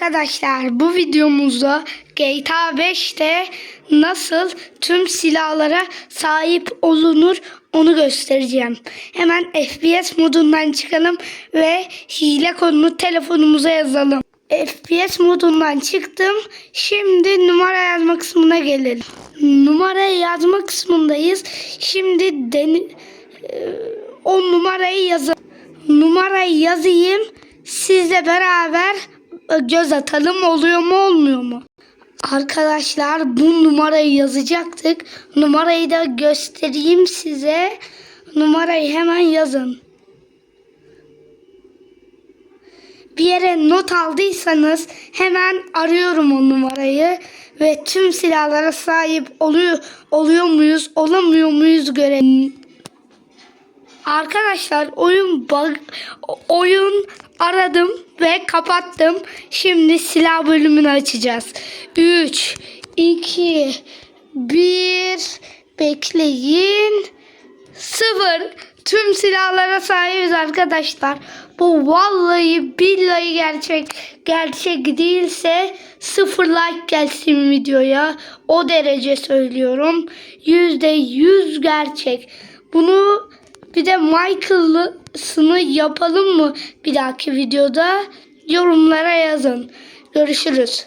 Arkadaşlar bu videomuzda GTA 5'te nasıl tüm silahlara sahip olunur onu göstereceğim. Hemen FPS modundan çıkalım ve hile kodunu telefonumuza yazalım. FPS modundan çıktım. Şimdi numara yazma kısmına gelelim. Numarayı yazma kısmındayız. Şimdi deni, o numarayı yazalım. Numarayı yazayım. Sizle beraber göz atalım oluyor mu olmuyor mu? Arkadaşlar bu numarayı yazacaktık. Numarayı da göstereyim size. Numarayı hemen yazın. Bir yere not aldıysanız hemen arıyorum o numarayı ve tüm silahlara sahip oluyor oluyor muyuz, olamıyor muyuz görelim. Arkadaşlar oyun bug, oyun aradım ve kapattım. Şimdi silah bölümünü açacağız. 3 2 1 bekleyin. 0 Tüm silahlara sahibiz arkadaşlar. Bu vallahi billahi gerçek gerçek değilse sıfır like gelsin videoya. O derece söylüyorum. Yüzde yüz gerçek. Bunu Michael'sını yapalım mı bir dahaki videoda? Yorumlara yazın. Görüşürüz.